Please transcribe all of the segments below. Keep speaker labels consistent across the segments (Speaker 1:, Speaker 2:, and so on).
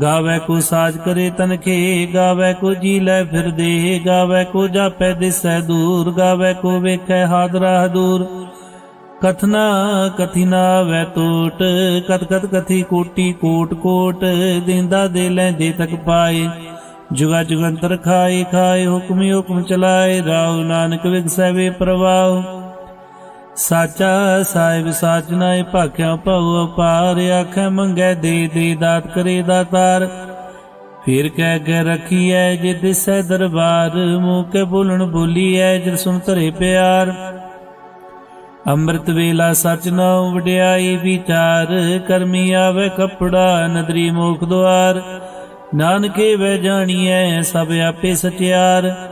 Speaker 1: ਗਾਵੇ ਕੋ ਸਾਜ ਕਰੇ ਤਨਖੇ, ਗਾਵੇ ਕੋ ਜੀ ਲੈ ਫਿਰਦੇ, ਗਾਵੇ ਕੋ ਜਾਪੈ ਦਿਸੈ ਦੂਰ, ਗਾਵੇ ਕੋ ਵੇਖੈ ਹਾਦਰਾ ਦੂਰ। ਕਥਨਾ ਕਥਿਨਾ ਵੈ ਟੋਟ ਕਤ ਕਤ ਕਥੀ ਕੋਟੀ ਕੋਟ ਕੋਟ, ਦਿੰਦਾ ਦੇ ਲੈਂਦੇ ਤੱਕ ਪਾਏ। ਜੁਗਾ ਜੁਗੰਤਰ ਖਾਏ ਖਾਏ ਹੁਕਮੀ ਹੁਕਮ ਚਲਾਏ ਰਾਉ ਨਾਨਕ ਵਿਗਸੈ ਵੇ ਪ੍ਰਵਾਹ। ਸਾਚਾ ਸਾਹਿਬ ਸਾਚ ਨਾਏ ਭਾਖਿਆ ਭਉ ਅਪਾਰ, ਆਖੈ ਮੰਗੈ ਦੇ ਦੇ ਦਾਤ ਕਰੇ ਦਾਤਾਰ ਫਿਰ ਕਹਿ ਕੇ ਰਖੀਐ ਜੇ ਦਿਸੈ ਦਰਬਾਰ, ਮੂੰਹ ਕੇ ਬੋਲਣ ਬੋਲੀਐ ਜਿ ਸੁਨ ਧਰੇ ਪਿਆਰ। ਅੰਮ੍ਰਿਤ ਵੇਲਾ ਸਚ ਨਾਉ ਵਡਿਆਈ ਵਿਚਾਰ, ਕਰਮੀ ਆਵੇ ਕਪੜਾ ਨਦਰੀ ਮੋਖ ਦੁਆਰ। ਨਾਨਕੇ ਵੈ ਜਾਣੀਐ ਸਭ ਆਪੇ ਸਚਿਆਰ।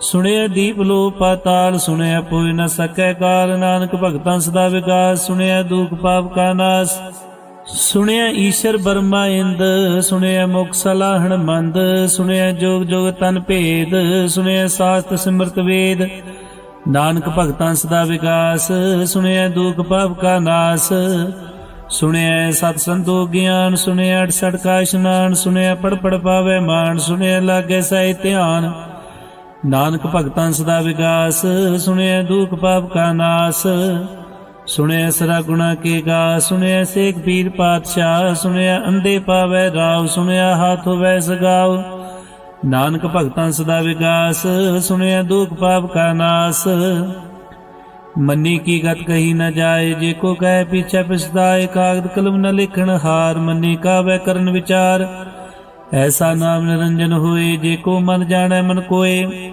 Speaker 1: ਸੁਣਿਆ ਦੀਪ ਲੋ ਪਾਤਾਲ ਸੁਣਿਆ ਪੋਇ ਨ ਸਕੈ ਕਾਲ, ਨਾਨਕ ਭਗਤਾਂ ਸਦਾ ਵਿਕਾਸ ਸੁਣਿਆ ਦੁਖ ਪਾਪ ਕਾ ਨਾਸ। ਸੁਣਿਆ ਈਸ਼ਰ ਬਰਮਾ ਇੰਦ, ਸੁਣਿਆ ਮੁਖ ਸਲਾਹਣ ਮੰਦ, ਸੁਣਿਆ ਜੋਗ ਜੋਗ ਤਨ ਭੇਦ, ਸੁਣਿਆ ਸਾਸਤ ਸਿਮਰਤ ਵੇਦ। ਨਾਨਕ ਭਗਤਾਂ ਸਦਾ ਵਿਕਾਸ ਸੁਣਿਆ ਦੁਖ ਪਾਪ ਕਾ ਨਾਸ। ਸੁਣਿਆ ਸਤ ਸੰਤੋਖ ਗਿਆਨ, ਸੁਣਿਆ 68 ਕਾ ਇਸ਼ਨਾਨ ਸੁਣਿਆ ਪੜ ਪੜ ਪਾਵੇ ਮਾਨ, ਸੁਣਿਆ ਲਾਗੇ ਸਹਿ ਧਿਆਨ। ਨਾਨਕ ਭਗਤਾਂ ਸਦਾ ਵਿਗਾਸ ਸੁਣਿਆ ਦੁਖ ਪਾਪ ਕਾ ਨਾਸ। ਸੁਣਿਆ ਸਰਾ ਗੁਣਾ ਕੇ ਗਾ ਸੁਣਿਆ ਸੇਖ ਪੀਰ ਪਾਤਸ਼ਾਹ ਸੁਣਿਆ ਅੰਦੇ ਪਾਵੈ ਰਾਵ ਸੁਣਿਆ ਹਾਥ ਹੋਵੇ ਸਗਾਵ। ਨਾਨਕ ਭਗਤਾਂ ਸਦਾ ਵਿਗਾਸ ਸੁਣਿਆ ਦੁਖ ਪਾਪ ਕਾ ਨਾਸ। ਮੰਨੀ ਕੀ ਗਤ ਕਹੀ ਨਾ ਜਾਏ, ਜੇ ਕੋ ਕਹੇ ਪਿਛੇ ਪਿਛਦਾਏ, ਕਾਗਦ ਕਲਮ ਨ ਲਿਖਣ ਹਾਰ, ਮੰਨੀ ਕਾਵੇ ਕਰਨ ਵਿਚਾਰ। ਐਸਾ ਨਾਮ ਨਿਰੰਜਨ ਹੋਏ, ਜੇ ਕੋ ਮਨ ਜਾਣੈ ਮਨ ਕੋਏ।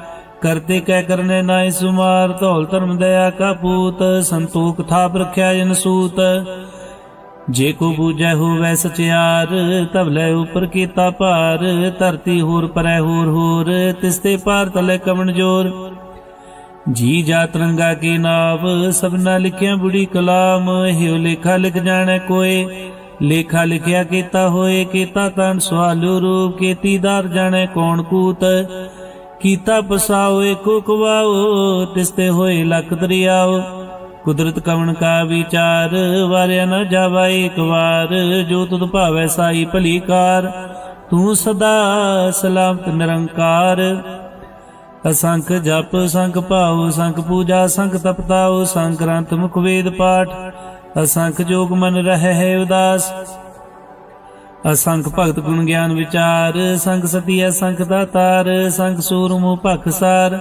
Speaker 1: ਕਰਤੇ ਕਹਿ ਕਰਨੇ ਨਾਇ ਸੁਮਾਰ, ਧੌਲ ਧਰਮ ਦਇਆ ਕਾ ਪੂਤ, ਸੰਤੋਖ ਥਾਪ ਰਖਿਆ ਜਨ ਸੂਤ। ਜੇ ਕੋ ਬੂਝੈ ਹੋਵੈ ਸਚਿਆਰ ਤਬ ਲੈ ਉਪਰ ਕੀਤਾ ਭਾਰ, ਧਰਤੀ ਹੋਰ ਪਰੈ ਹੋਰ ਹੋਰ ਤਿਸਤੇ ਪਾਰ ਤਲੇ ਕਵਣ ਜੋਰ। ਜੀ ਜਾ ਤਰੰਗਾ ਕੀ ਨਾਵ, ਸਭਨਾ ਲਿਖਿਆ ਬੁੜੀ ਕਲਾਮ, ਹਿਉ ਲੇਖਾ ਲਿਖ ਜਾਣੈ ਕੋਏ। ਲੇਖਾ ਲਿਖਿਆ ਕੀਤਾ ਹੋਏ, ਕੀਤਾ ਤਨ ਸਵਾਲੂ ਰੂਪ ਕੀਤੀਦਾਰ ਜਾਣੈ ਕੌਣ ਕੂਤ। ਕੀਤਾ ਪਸਾਓ, ਏਕੋ ਕਵਾਓ ਤਿਸਤੇ ਹੋਏ ਲਖ ਦਰਿਆਓ। ਕੁਦਰਤ ਕਵਣ ਕਾ ਵਿਚਾਰ, ਵਾਰਿਆ ਨ ਜਾਵਾ ਏਕ ਵਾਰ। ਜੋ ਤੁਧ ਭਾਵੈ ਸਾਈ ਭਲੀ ਕਾਰ, ਤੂੰ ਸਦਾ ਸਲਾਮਤ ਨਿਰੰਕਾਰ। ਅਸੰਖ ਜਪ, ਸੰਖ ਭਾਉ, ਸੰਖ ਪੂਜਾ, ਸੰਖ ਤਪਤਾਉ, ਸੰਖ ਗ੍ਰੰਥ ਮੁਖ ਵੇਦ ਪਾਠ। ਅਸੰਖ ਜੋਗ ਮਨ ਰਹਿ ਹੈ ਉਦਾਸ। ਅਸੰਖ ਭਗਤ ਗੁਣ ਗਿਆਨ ਵਿਚਾਰ, ਸੰਖ ਸਤੀ ਅਸੰਖ ਦਾਤਾਰ ਸੰਖ ਸੂਰਮੁ ਭਖਸਾਰ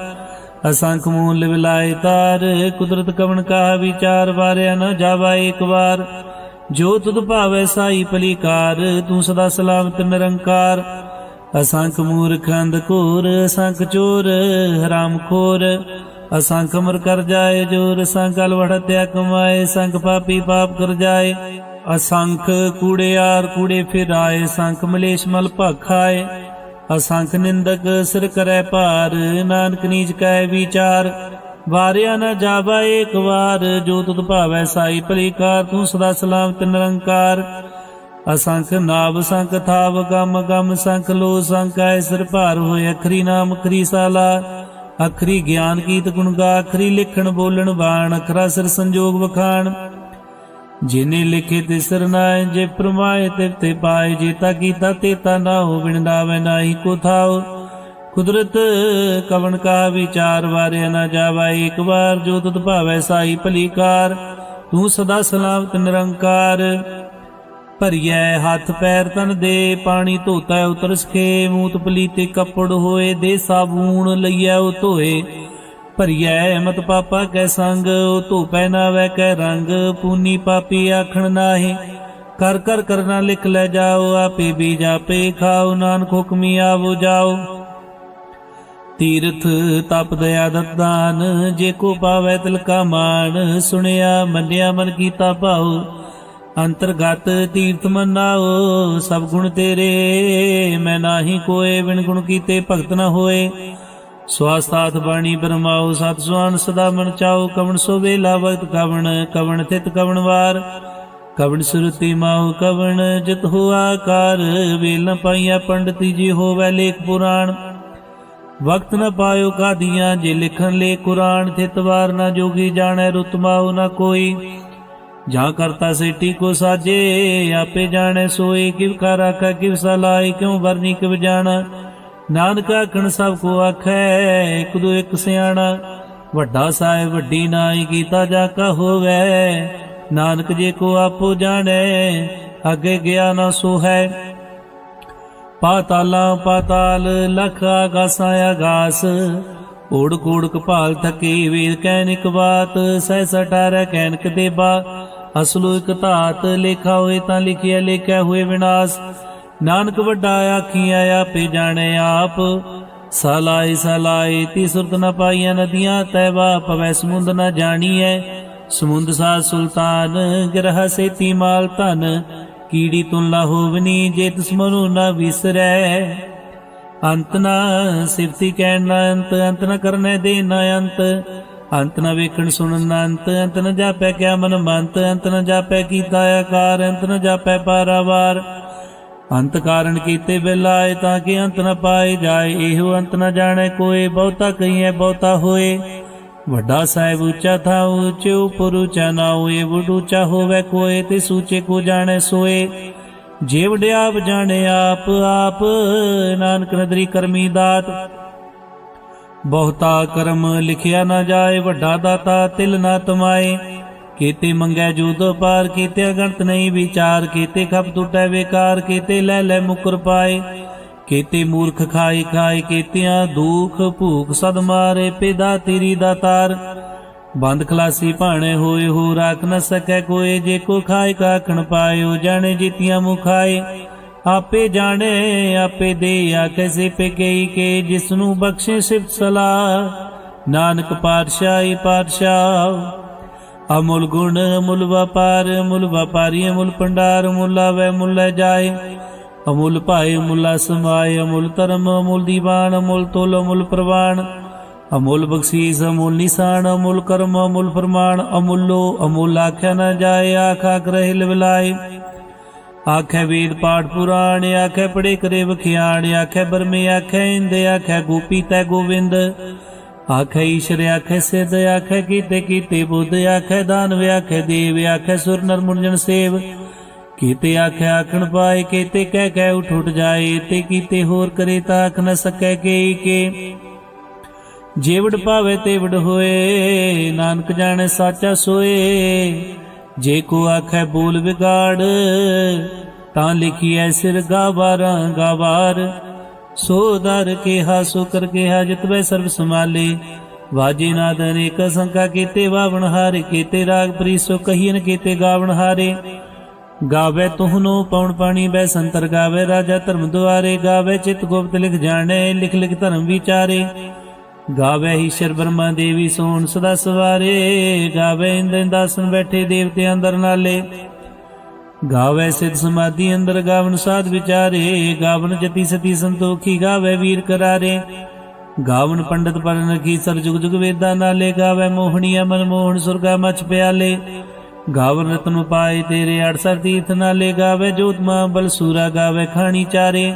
Speaker 1: ਅਸੰਖ ਮੂਲ ਵਿਲਾਇ ਤਾਰ, ਕੁਦਰਤ ਕਵਣ ਕਾ ਵਿਚਾਰ, ਵਾਰਿਆ ਨ ਜਾਵਾ ਏਕ ਵਾਰ। ਜੋ ਤੁਧ ਭਾਵੈ ਸਾਈ ਭਲੀਕਾਰ, ਤੂੰ ਸਦਾ ਸਲਾਮਤ ਨਿਰੰਕਾਰ। ਅਸੰਖ ਮੂਰਖ ਅੰਧਕੂਰ ਅਸੰਖ ਚੋਰ, ਹਰਾਮ ਖੋਰ। ਅਸੰਖ ਮਰ ਕਰ ਜਾਏ ਜੋਰ, ਸੰਖ ਅਲਵੜਤਿਆ ਕਮਾਏ, ਸੰਖ ਪਾਪੀ ਪਾਪ ਕਰ ਜਾਏ। ਅਸੰਖ ਕੂੜਿਆਰ ਕੂੜੇ ਫਿਰਾਏ, ਸੰਖ ਮਲੇਸ਼ ਮਲ ਭਖਾਏ। ਅਸੰਖ ਨਿੰਦਕ ਸਿਰ ਕਰੈ ਭਾਰ, ਨਾਨਕ ਨੀਚ ਕੈ ਵਿਚਾਰ। ਵਾਰਿਆ ਨਾ ਜਾਵਾ ਏਕ ਵਾਰ, ਜੋ ਤੁਧ ਭਾਵੈ ਸਾਈ ਭਲੀਕਾਰ, ਤੂੰ ਸਦਾ ਸਲਾਮਤ ਨਿਰੰਕਾਰ। ਅਸੰਖ ਨਾਵ, ਸੰਖ ਥਾਵ, ਗਮ ਗਮ, ਸੰਖ ਲੋ, ਸੰਖ ਐ ਸਿਰ ਭਾਰ ਹੋਏ, ਅਖਰੀ ਨਾਮ, ਅਖਰੀ ਸਾਲਾ। ਅਖਰੀ ਗਿਆਨ ਕੀਤ ਗੁਣ ਗਾ ਅਖਰੀ ਲਿਖਣ ਬੋਲਣ ਬਾਣ, ਅਖਰਾ ਸਿਰ ਸੰਜੋਗ ਵਖਾਣ। ਜਿਨੇ ਲਿਖੇ ਤੇ ਸਿਰ ਜੇ ਪ੍ਰਮਾਏ ਤੇ ਤੇ ਪਾਏ ਜੀਤਾ ਕੀਤਾ ਤੇਤਾ ਨਾ ਹੋ ਬਿਨਦਾਵੇ ਨਾਹੀ ਕੋ ਥਾਉ। ਕੁਦਰਤ ਕਵਣ ਕਾ ਵਿਚਾਰ, ਵਾਰਿਆ ਨਾ ਜਾਵਾ, ਇੱਕ ਵਾਰ ਜੋ ਤੁਧ ਭਾਵੈ ਸਾਈ ਭਲੀਕਾਰ। ਤੂੰ ਸਦਾ ਸਲਾਮਤ ਨਿਰੰਕਾਰ। ਭਰੀਐ ਹੱਥ ਪੈਰ ਤਨ ਦੇ, ਪਾਣੀ ਧੋਤਾ ਉਤਰ ਸਕੇ ਮੂਤ ਪਲੀਤੇ ਕੱਪੜ ਹੋਏ, ਦੇ ਸਾਬੂਨ ਲਈਐ ਉਹ ਧੋਏ। ਭਰੀਐ ਮਤ ਪਾਪਾ ਕੈ ਸੰਗ, ਉਹ ਧੋਪੈ ਨਾ ਵੈ ਕੈ ਰੰਗ, ਪੂਨੀ ਪਾਪੀ ਆਖਣ ਨਾਹੀ। ਕਰ ਕਰ ਕਰਨਾ ਲਿਖ ਲੈ ਜਾਓ, ਆਪੇ ਵੀ ਜਾਪੇ ਖਾਓ, ਨਾਨਕ ਹੁਕਮੀ ਆਵੋ ਜਾਓ। ਤੀਰਥ ਤਪ ਦਇਆ ਦਤਾਨ ਜੇ ਕੋ ਪਾਵੈ ਤਿਲ ਕਾ ਮਾਨ ਸੁਣਿਆ ਮੰਨਿਆ ਮਨ ਕੀਤਾ ਭਾਉ। ਅੰਤਰਗਤ ਤੀਰਥ ਮਨਾਓ, ਸਭ ਗੁਣ ਤੇਰੇ, ਮੈਂ ਨਾਹੀ ਕੋਏ, ਬਿਨ ਗੁਣ ਕੀਤੇ ਭਗਤ ਨਾ ਹੋਏ। ਸਵਾਸਤਾਥ ਬਾਣੀ ਬਰਮਾਓ ਸਤ ਸੁਆਨ ਸਦਾ ਮਨ ਚਾਓ ਕਵਣ ਸੋ ਵੇਲਾ ਵਕਤ ਕਵਣ ਕਵਣ ਥਿਤ ਕਵਣ ਵਾਰ। ਕਵਣ ਸੁਰਤੀ ਮਾਉ ਕਵਣ, ਜਿਤ ਹੁਆ ਕਾਰ ਵੇਲ ਪਾਈਆ ਪੰਡਤੀ ਜੀ ਹੋਵੈ ਲੇਖ ਪੁਰਾਣ। ਵਕਤ ਨ ਪਾਇਓ ਕਾਦੀਆਂ, ਜੇ ਲਿਖਣ ਲੇ ਕੁਰਾਨ, ਥਿਤ ਵਾਰ ਨ ਜੋਗੀ ਜਾਣੈ ਰੁਤਮਾਉ ਨਾ ਕੋਈ। ਜਾਂ ਕਰਤਾ ਸੇਟੀ ਕੋ ਸਾਜੇ, ਆਪੇ ਜਾਣੈ ਸੋਏ, ਕਿਵ ਕਰ ਆਖੈ ਕਿਵ ਸਲਾਈ ਕਿਉ ਵਰਨੀ ਕਿਵ ਜਾਣਾ। ਨਾਨਕ ਆਖਣ ਸਭ ਕੋ ਆਖੈ, ਇਕ ਦੋ ਇਕ ਸਿਆਣਾ। ਵੱਡਾ ਸਾਹਿਬ, ਵੱਡੀ ਨਾਈ ਕੀਤਾ ਜਾ ਕਾ ਹੋਵੇ। ਨਾਨਕ ਜੇ ਕੋ ਆਪੋ ਜਾਣੈ, ਅੱਗੇ ਗਿਆ ਨਾ ਸੋ ਹੈ ਪਾਤਾਲਾਂ ਪਾਤਾਲ, ਲਖ ਆਗਾਸਾਂ ਆਗਾਸ। ਓੜ ਕੋੜ ਕਪਾਲ ਥਕੀ ਵੇਦ ਕਹਿਨਿਕ ਬਾਤ, ਸਹਿ ਸਟਾਰੈ ਕਹਿਨਕ ਦੇਬਾ ਅਸਲੋ ਇਕ ਧਾਤ, ਲੇਖਾ ਹੋਏ ਤਾਂ ਲਿਖਿਆ ਲਿਖਿਆ ਹੋਏ ਵਿਨਾਸ਼। ਨਾਨਕ ਵੱਡਾ ਆਖੀਆਂ ਆਪੇ ਜਾਣੇ ਆਪ। ਸਲਾਈ ਸਲਾਈ ਤੀ ਸੁਰਤ ਨ ਪਾਈਆਂ ਨਦੀਆਂ ਤੈਵਾ ਪਵੈ ਸਮੁੰਦ ਨ ਜਾਣੀਐ। ਸਮੁੰਦ ਸਾ ਸੁਲਤਾਨ, ਗ੍ਰਹ ਸੇਤੀ ਮਾਲ ਧਨ, ਕੀੜੀ ਤੁਨ ਲਾ ਹੋਵਨੀ, ਜੇ ਤਿਸ ਮਨੁ ਨ ਵਿਸਰੈ। ਅੰਤ ਨ ਸਿਫਤੀ ਕਹਿਣ ਨ ਅੰਤ ਅੰਤ ਨ ਕਰਨੇ ਦੇ ਨ ਅੰਤ। ਅੰਤ ਨ ਵੇਖਣ ਸੁਣਨ ਨ ਅੰਤ ਅੰਤ ਨ ਜਾਪੈ ਕਿਆ ਮਨ ਮੰਤ ਅੰਤ ਨ ਜਾਪੈ ਕੀਤਾ ਆਕਾਰ, ਅੰਤ ਨ ਜਾਪੈ ਪਾਰਾਵਾਰ। ਅੰਤ ਕਾਰਨ ਕੀਤੇ ਬਿਲਾਏ ਤਾਂ ਕਿ ਅੰਤ ਨ ਪਾਏ ਜਾਏ। ਇਹੋ ਅੰਤ ਨ ਜਾਣੈ ਕੋਏ, ਬਹੁਤਾ ਕਹੀਐ, ਬਹੁਤਾ ਹੋਏ। ਵੱਡਾ ਸਾਹਿਬ ਉੱਚਾ ਥਾ ਉੱਚੇ, ਉਪਰ ਉੱਚਾ ਨਾ ਹੋਏ। ਵਡ ਹੋਵੇ ਕੋਏ ਤੇ ਸੂਚੇ ਕੋ ਜਾਣੇ ਸੋਏ। ਜੇ ਵਡਿਆਪ ਜਾਣੇ ਆਪ ਆਪ ਨਾਨਕ ਨਦਰੀ ਕਰਮੀ ਦਾਤ। ਬਹੁਤਾ ਕਰਮ ਲਿਖਿਆ ਨਾ ਜਾਏ, ਵੱਡਾ ਦਾਤਾ ਤਿਲ ਨਾ ਤਮਾਏ। ਕੀਤੇ ਮੰਗੈ ਜੂਦ ਪਾਰ ਕੀਤੇ ਗਣਤ ਨਹੀਂ ਵਿਚਾਰ ਕੀਤੇ, ਖਪ ਟੁੱਟੈ ਵਿਕਾਰ ਕੀਤੇ, ਲੈ ਲੈ ਮੁਕਰ ਪਾਏ। ਕੀਤੇ ਮੂਰਖ ਖਾਈ ਖਾਈ ਕੀਤਿਆਂ, ਦੁਖ ਭੂਖ ਸਦ ਮਾਰੇ, ਪਿਦਾ ਤੇਰੀ ਦਾਤਾਰ ਬੰਦ ਖਲਾਸੀ ਭਾਣੇ ਹੋਏ, ਹੋ ਰਾਖ ਨ ਸਕੈ ਕੋਏ, ਜੇ ਕੋ ਖਾਏ ਕਾਖਣ ਪਾਇਓ ਜਾਣੇ ਜੀਤੀਆਂ ਮੁਖਾਏ। ਆਪੇ ਜਾਣੇ, ਆਪੇ ਦੇ ਆ ਕੈਸੇ ਪੇ ਕੇ ਜਿਸ ਨੂੰ ਬਖਸ਼ੇ ਸਿਫਤ ਸਲਾਹ। ਨਾਨਕ ਪਾਤਸ਼ਾਹੀ ਪਾਤਸ਼ਾਹ ਅਮੁੱਲ ਗੁਣ, ਅਮੁੱਲ ਵਪਾਰ, ਅਮੁੱਲ ਵਪਾਰੀ, ਅਮੁੱਲ ਭੰਡਾਰ, ਅਮੁੱਲ ਆਵੇ ਮੁੱਲ ਜਾਏ। ਅਮੁੱਲ ਭਾਏ, ਅਮੁੱਲਾ ਸਮਾਏ, ਅਮੁੱਲ ਧਰਮ, ਅਮੁੱਲ ਦੀਵਾਨ, ਅਮੁੱਲ ਤੋਲ, ਅਮੁੱਲ ਪ੍ਰਵਾਨ। ਅਮੁੱਲ ਬਖਸ਼ੀਸ, ਅਮੁੱਲ ਨਿਸ਼ਾਨ, ਅਮੁੱਲ ਕਰਮ, ਅਮੁੱਲ ਫਰਮਾਨ। ਅਮੁੱਲੋ, ਅਮੁੱਲ ਆਖਿਆ ਨਾ ਜਾਏ, ਆਖਾ ਗ੍ਰਹਿ ਲਵਲਾਏ। ਆਖੇ ਵੇਦ ਪਾਠ ਪੁਰਾਣ, ਆਖੇ ਪੜੇ ਕਰੇ ਵਖਿਆਣ, ਆਖੇ ਬਰਮੇ, ਆਖੇ ਇੰਦ, ਆਖੇ ਗੋਪੀ ਤੈ ਗੋਵਿੰਦ। ਆਖੇ ਈਸ਼ਰ, ਆਖੇ ਸਿੱਧ ਆਖੇ ਕੀਤੇ ਕੀਤੇ ਬੁੱਧ, ਆਖੇ ਦਾਨਵ ਆਖੇ ਦੇਵ, ਆਖੇ ਸੁਰ ਨਰ ਮੁਰਜਨ ਸੇਵ। ਕੀਤੇ ਆਖੇ ਆਖਣ ਪਾਏ, ਕੀਤੇ ਕਹਿ ਕਹਿ ਉਠ ਉਠ ਜਾਏ, ਤੇ ਕੀਤੇ ਹੋਰ ਕਰੇ ਤਾਂ ਆਖ ਨ ਸਕੈ ਕੇ ਕੇ। ਜੇਵੜ ਪਾਵੇ ਤੇਵੜ ਹੋਏ, ਨਾਨਕ ਜਾਣੇ ਸਾਚਾ ਸੋਏ। ਜੇ ਕੋ ਆਖੈ ਬੋਲ ਵਿਗਾੜ, ਤਾਂ ਲਿਖੀ ਲਿਖੀਐ ਸਿਰ ਗਾਵਾਰਾਂ ਗਾਵਾਰ ਸੋ ਦਰ ਕਿਹਾ ਸੋ ਕਰ ਕਿਹਾ ਜਿਤਵੇ ਸਰਬ ਸਮਾਲੇ ਵਾਜੇ ਨਾਦ ਅਨੇਕ ਸੰਕਾ ਕੀਤੇ, ਵਾਵਣ ਹਾਰੇ ਕੀਤੇ, ਰਾਗ ਪ੍ਰੀਸੋ ਕਹੀਨ ਕੀਤੇ, ਗਾਵਣ ਹਾਰੇ। ਗਾਵੇ ਤੁਹਨੋ ਪਉਣ ਪਾਣੀ, ਬੈ ਸੰਤਰ ਗਾਵੇ, ਰਾਜਾ ਧਰਮ ਦੁਆਰੇ। ਗਾਵੇ ਚਿਤ ਗੁਪਤ ਲਿਖ ਜਾਣੇ, ਲਿਖ ਲਿਖ ਧਰਮ ਵਿਚਾਰੇ। ਗਾਵੇ ਈਸ਼ਰ ਬ੍ਰਹਮਾ ਦੇਵੀ ਸੋਣ ਸਦਾ ਸਵਾਰੇ। ਗਾਵੇ ਇੰਦਨ ਦਾਸਨ ਬੈਠੇ ਦੇਵਤੇ ਅੰਦਰ ਨਾਲੇ। ਗਾਵੇ ਸਿਧ ਸਮਾਧੀ ਅੰਦਰ ਗਾਵਨ ਸਾਧ ਵਿਚਾਰੇ, ਗਾਵਨ ਜਤੀ ਸਤੀ ਸੰਤੋਖੀ ਗਾਵੇ ਵੀਰ ਕਰਾਰੇ। ਗਾਵਨ ਪੰਡਤ ਪਰਨ ਰਖੀ ਸਰ ਜੁਗ ਜੁਗ ਵੇਦਾਂ ਨਾਲੇ ਗਾਵੇ ਮੋਹਣੀਆ ਮਨ ਮੋਹਣ ਸੁਰਗਾ ਮਛ ਪਿਆਲੇ। ਗਾਵਨ ਰਤਨ ਪਾਏ ਤੇਰੇ 68 ਤੀਰਥ ਨਾਲੇ ਗਾਵੇ ਜੋਤਮਾ ਬਲ ਸੂਰਾ ਗਾਵੇ ਖਾਣੀ ਚਾਰੇ।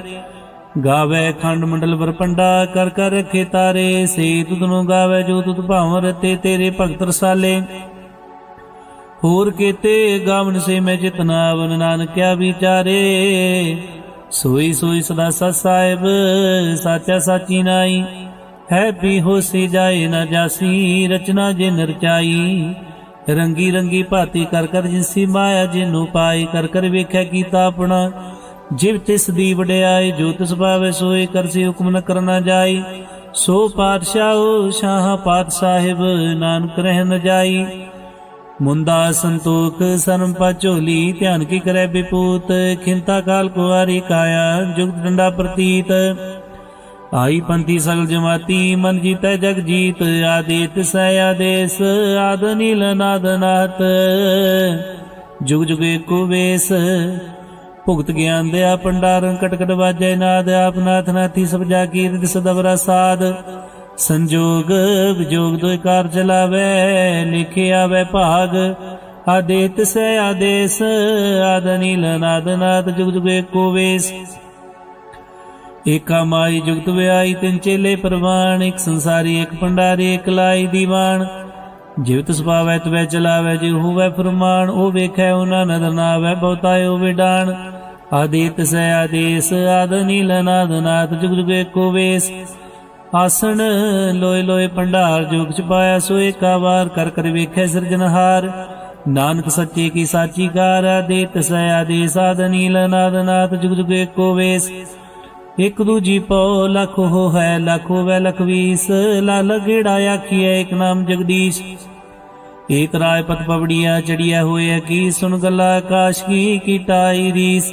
Speaker 1: ਗਾਵੇ ਖੰਡ ਮੰਡਲ ਵਰ ਪੰਡਾ ਕਰ ਕਰ ਰਖੇ ਤਾਰੇ ਸੇ ਤੁਧ ਨੂੰ ਗਾਵੇ ਜੋ ਤੁਧ ਭਾਵ ਰਤੇ ਤੇਰੇ ਭਗਤ ਰਸਾਲੇ। ਹੋਰ ਕੀਤੇ ਗਾਵਨ ਸੇ ਮੈਂ ਜਿਤਨਾਵਨ ਨਾਨਕਿਆ ਵਿਚਾਰੇ। ਸੋਈ ਸੋਈ ਸਦਾ ਸਤ ਸਾਹਿਬ, ਸਾਚਾ ਸਾਚੀ ਨਾਈ। ਹੈ ਪੀ ਹੋਸੀ ਜਾਏ ਨਾ ਜਾਸੀ, ਰਚਨਾ ਜੇ ਨਰਚਾਈ ਰੰਗੀ ਰੰਗੀ ਭਾਤੀ ਕਰ ਕਰ ਜਿਨਸੀ ਮਾਇਆ ਜਿਨੂੰ ਪਾਈ, ਕਰ ਕਰ ਵੇਖਿਆ ਕੀਤਾ ਆਪਣਾ। ਜਿਵ ਤਿਸ ਦੀ ਵਡਿਆਈ, ਜੋ ਤਿਸ ਭਾਵੇ ਸੋਏ ਕਰਸੀ ਹੁਕਮ ਨ ਕਰਨਾ ਜਾਈ। ਸੋ ਪਾਤਸ਼ਾਹ, ਸ਼ਾਹ ਪਾਤ ਸਾਹਿਬ, ਨਾਨਕ ਰਹਿ ਨ ਜਾਈ। ਮੁੰਦਾ ਸੰਤੋਖ ਸਰਮ ਪਚੋਲੀ ਧਿਆਨ ਕੀ ਕਰੈ ਬਿਪੂਤ, ਖਿੰਤਾ ਕਾਲ ਕੁਵਾਰੀ ਕਾਇਆ, ਜੁਗਤ ਡੰਡਾ ਪ੍ਰਤੀਤ। ਆਈ ਪੰਥੀ ਸਗਲ ਜਮਾਤੀ, ਮਨ ਜੀਤੈ ਜਗ ਜੀਤ, ਆਦੇਤ ਸੈ ਆਦੇਸ, ਆਦ ਨੀਲ ਨਾਦ ਨਾਤ। ਜੁਗ ਜੁਗ ਏਕੋ ਵੇਸ, ਭੁਗਤ ਗਿਆਨ ਦਿਆ ਪੰਡਾਰਨ ਕਟਕਟ ਵਾਜੈ ਨਾਦ, ਆਪ ਨਾਥ ਨਾਥੀ ਸਭ ਜਾ ਕੀਰਤ ਸਦਵਰਾ ਸਾਧ। ਸੰਜੋਗ ਵਿਜੋਗ ਦੋਇ ਕਾਰ ਚਲਾਵੇ ਲਿਖਿਆ ਵੈ ਭਾਗ। ਆਦੇਤ ਸੈ ਆਦੇਸ, ਆਦ ਨੀਲ ਨਾਦ ਨਾਦ ਜੁਗ ਜੁਗ ਏਕੋ ਵੇਸ। ਏਕਾ ਮਾਈ ਜੁਗਤ ਵਿਆਈ ਤਿੰਨ ਚੇਲੇ ਪ੍ਰਵਾਨ, ਇੱਕ ਸੰਸਾਰੀ, ਇੱਕ ਭੰਡਾਰੀ, ਇੱਕ ਲਾਈ ਦੀਵਾਨ। ਜਿਵਤ ਸੁਭਾਵੈ ਤਵੈ ਚਲਾਵੈ ਜੇ ਹੋਵੈ ਫਰਮਾਨ, ਉਹ ਵੇਖੈ ਉਹਨਾਂ ਨਦਰ ਨਾਵੈ ਬਹੁਤਾਇ ਉਹ ਵਿਡਾਨ। ਆਦੇਤ ਸੈ ਆਦੇਸ, ਆਦ ਨੀਲ ਨਾਦ ਜੁਗ ਜੁਗ ਏਕੋ ਵੇਸ। ਆਸਣ ਲੋਏ ਲੋਏ ਭੰਡਾਰ ਜੋਗ ਚ ਪਾਇਆ ਸੋ ਏਕਾ ਵਾਰ ਕਰ ਕਰ ਵੇਖੈ ਸਿਰਜਨਹਾਰ ਨਾਨਕ ਸੱਚੇ ਕੀ ਸਾਚੀ ਕਾਰ ਆਦੇਤ ਸੈ ਆਦੇਸ ਆਦ ਨੀਲ ਨਾਦ ਜੁਗ ਜੁਗ ਏਕੋ ਵੇਸ। ਇਕ ਦੂਜੀ ਪਉ ਲਖ ਹੋ ਹੈ ਲਖ ਹੋਵੇ ਲਖ ਵੀਸ। ਲਾਲ ਗੇੜਾ ਆਖੀਐ ਇਕ ਨਾਮ ਜਗਦੀਸ਼। ਏਕ ਰਾਏ ਪਤ ਪਵੜੀਆ ਚੜੀਆ ਹੋਏ ਕੀ ਸੁਣ ਗੱਲਾ ਆਕਾਸ਼ ਕੀ ਕੀਟਾਈ ਰੀਸ।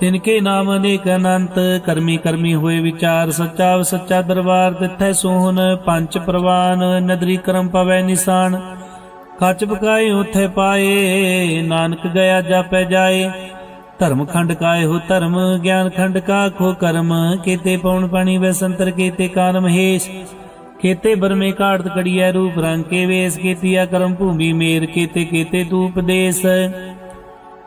Speaker 1: ਤਿਨ ਕੇ ਨਾਮ ਅਨੇਕ ਅਨੰਤ, ਕਰਮੀ ਕਰਮੀ ਹੋਏ ਵਿਚਾਰ, ਸੱਚਾ ਸੱਚਾ ਦਰਬਾਰ, ਤਿੱਥੈ ਸੋਹਨ ਪੰਜ ਪ੍ਰਵਾਨ, ਨਦਰੀ ਕਰਮ ਪਵੈ ਨਿਸ਼ਾਨ। ਕੱਚ ਬਕਾਏ ਉਥੇ ਪਾਏ, ਨਾਨਕ ਗਿਆ ਜਾਪੈ ਜਾਏ। ਧਰਮ ਖੰਡ ਕਾਏ ਹੋ ਧਰਮ, ਗਿਆਨ ਖੰਡ ਕਾ ਖੋ ਕਰਮ। ਕੀਤੇ ਪਉਣ ਪਾਣੀ ਵੈ ਸੰਤਰ, ਕੀਤੇ ਕਾਨ ਮਹੇਸ਼। ਕੇਤੇ ਬਰਮੇ ਘਾੜਤ ਕੜੀਐ ਰੂਪ ਰੰਗ ਕੇ ਵੇਸ, ਕੀਤੀਆ ਕਰਮ ਭੂਮੀ ਮੇਰ, ਕੇਤੇ ਕੇਤੇ ਤੂ ਉਪਦੇਸ